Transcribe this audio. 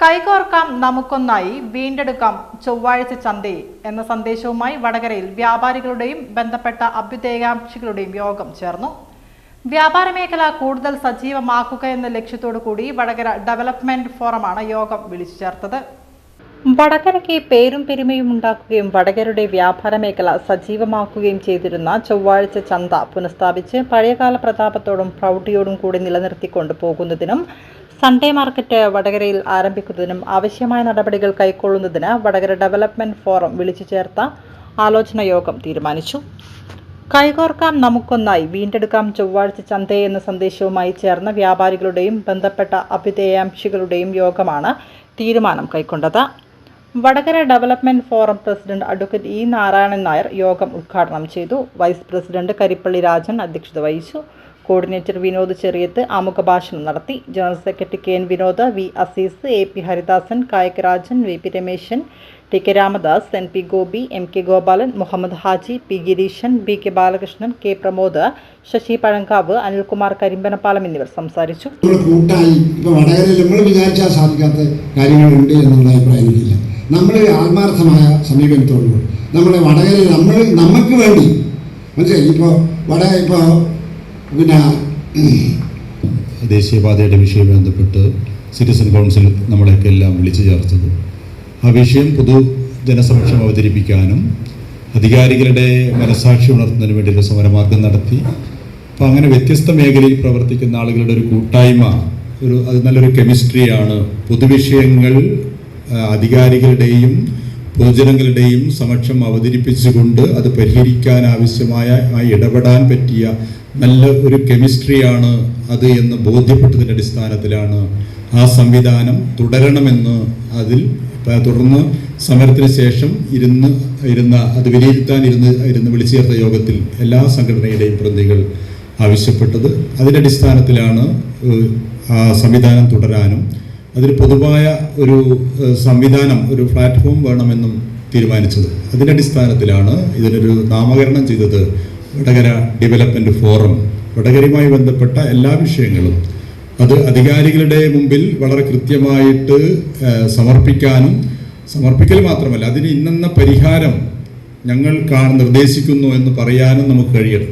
കൈകോർക്കാം നമുക്കൊന്നായി വീണ്ടെടുക്കാം ചൊവ്വാഴ്ച ചന്തയെ എന്ന സന്ദേശവുമായി വടകരയിൽ വ്യാപാരികളുടെയും ബന്ധപ്പെട്ട അഭ്യുദയകാംക്ഷികളുടെയും യോഗം ചേർന്നു. വ്യാപാര മേഖല കൂടുതൽ സജീവമാക്കുക എന്ന ലക്ഷ്യത്തോടു കൂടി വടകര ഡെവലപ്മെന്റ് ഫോറമാണ് യോഗം വിളിച്ചു ചേർത്തത്. വടകരയ്ക്ക് പേരും പെരുമയും ഉണ്ടാക്കുകയും വടകരയുടെ വ്യാപാര മേഖല സജീവമാക്കുകയും ചെയ്തിരുന്ന ചൊവ്വാഴ്ച ചന്ത പുനഃസ്ഥാപിച്ച് പഴയകാല പ്രതാപത്തോടും പ്രൗഢിയോടും കൂടി നിലനിർത്തിക്കൊണ്ട് പോകുന്നതിനും സൺഡേ മാർക്കറ്റ് വടകരയിൽ ആരംഭിക്കുന്നതിനും ആവശ്യമായ നടപടികൾ കൈക്കൊള്ളുന്നതിന് വടകര ഡെവലപ്മെന്റ് ഫോറം വിളിച്ചു ചേർത്ത ആലോചന യോഗം തീരുമാനിച്ചു. കൈകോർക്കാം നമുക്കൊന്നായി വീണ്ടെടുക്കാം ചൊവ്വാഴ്ച ചന്തയെ എന്ന സന്ദേശവുമായി ചേർന്ന വ്യാപാരികളുടെയും ബന്ധപ്പെട്ട അഭ്യുദയാംശികളുടെയും യോഗമാണ് തീരുമാനം കൈക്കൊണ്ടത്. Vadakara development forum president advocate E Narayanan Nair യോഗം ഉദ്ഘാടനം ചെയ്തു. വൈസ് പ്രസിഡന്റ് കരിപ്പള്ളി രാജൻ അധ്യക്ഷത വഹിച്ചു. കോർഡിനേറ്റർ വിനോദ് ചെറിയത്ത് ആമുഖ ഭാഷണം നടത്തി. General secretary K N Vinod V Azeez A P Haridasan Kayakarajan V P Rameshan T K Ramadas N P Gopi M K Gopalan Muhammad Haji P Gireeshan B K Balakrishnan K Pramod Sasi Pazhankavu Anilkumar Karimbanapalam എന്നിവർ സംസാരിച്ചു. കൂട്ടായി ഇപ്പോൾ വടകരയിൽ നമ്മൾ വിചാരിച്ചാൽ സാധിക്കാത്ത കാര്യങ്ങളുണ്ട് എന്നുള്ള അഭിപ്രായം എനിക്കില്ല നമ്മൾ ആത്മാർത്ഥമായ സമീപനത്തോടുകൂടി. നമ്മുടെ വടകരയിൽ നമ്മൾ നമുക്ക് വേണ്ടി മനസ്സിലായി? ഇപ്പോൾ വട ഇപ്പോൾ പിന്നെ ദേശീയപാതയുടെ വിഷയവുമായി ബന്ധപ്പെട്ട് സിറ്റിസൺ കൗൺസിൽ നമ്മളെയൊക്കെ എല്ലാം വിളിച്ചു ചേർത്തത്. ആ വിഷയം പൊതു ജനസമക്ഷം അവതരിപ്പിക്കാനും അധികാരികളുടെ മനസാക്ഷി ഉണർത്തുന്നതിന് ഒരു സമരമാർഗം നടത്തി. അപ്പോൾ അങ്ങനെ വ്യത്യസ്ത മേഖലയിൽ പ്രവർത്തിക്കുന്ന ആളുകളുടെ ഒരു കൂട്ടായ്മ ഒരു അത് നല്ലൊരു കെമിസ്ട്രിയാണ്. പൊതുവിഷയങ്ങൾ അധികാരികളുടെയും പൊതുജനങ്ങളുടെയും സമക്ഷം അവതരിപ്പിച്ചുകൊണ്ട് അത് പരിഹരിക്കാൻ ആവശ്യമായ ഇടപെടാൻ പറ്റിയ നല്ല ഒരു കെമിസ്ട്രിയാണ് അത് എന്ന് ബോധ്യപ്പെട്ടതിന്റെ അടിസ്ഥാനത്തിലാണ് ആ സംവിധാനം തുടരണമെന്ന് അതിൽ തുടർന്ന് സമരത്തിന് ശേഷം ഇരുന്ന് ഇരുന്ന അത് വിലയിരുത്താൻ ഇരുന്ന് ഇരുന്ന് വിളിച്ചു ചേർത്ത യോഗത്തിൽ എല്ലാ സംഘടനയുടെയും പ്രതികൾ ആവശ്യപ്പെട്ടത്. അതിന്റെ അടിസ്ഥാനത്തിലാണ് ആ സംവിധാനം തുടരാനും അതിന് പൊതുവായ ഒരു സംവിധാനം ഒരു പ്ലാറ്റ്ഫോം വേണമെന്നും തീരുമാനിച്ചത്. അതിന്റെ അടിസ്ഥാനത്തിലാണ് ഇതിനൊരു നാമകരണം ചെയ്തത് വടകര ഡെവലപ്മെന്റ് ഫോറം വടകരയുമായി ബന്ധപ്പെട്ട എല്ലാ വിഷയങ്ങളും അത് അധികാരികളുടെ മുമ്പിൽ വളരെ കൃത്യമായിട്ട് സമർപ്പിക്കാനും സമർപ്പിക്കൽ മാത്രമല്ല അതിന് ഇന്നെന്ന പരിഹാരം ഞങ്ങൾ നിർദ്ദേശിക്കുന്നു എന്ന് പറയാനും നമുക്ക് കഴിയണം.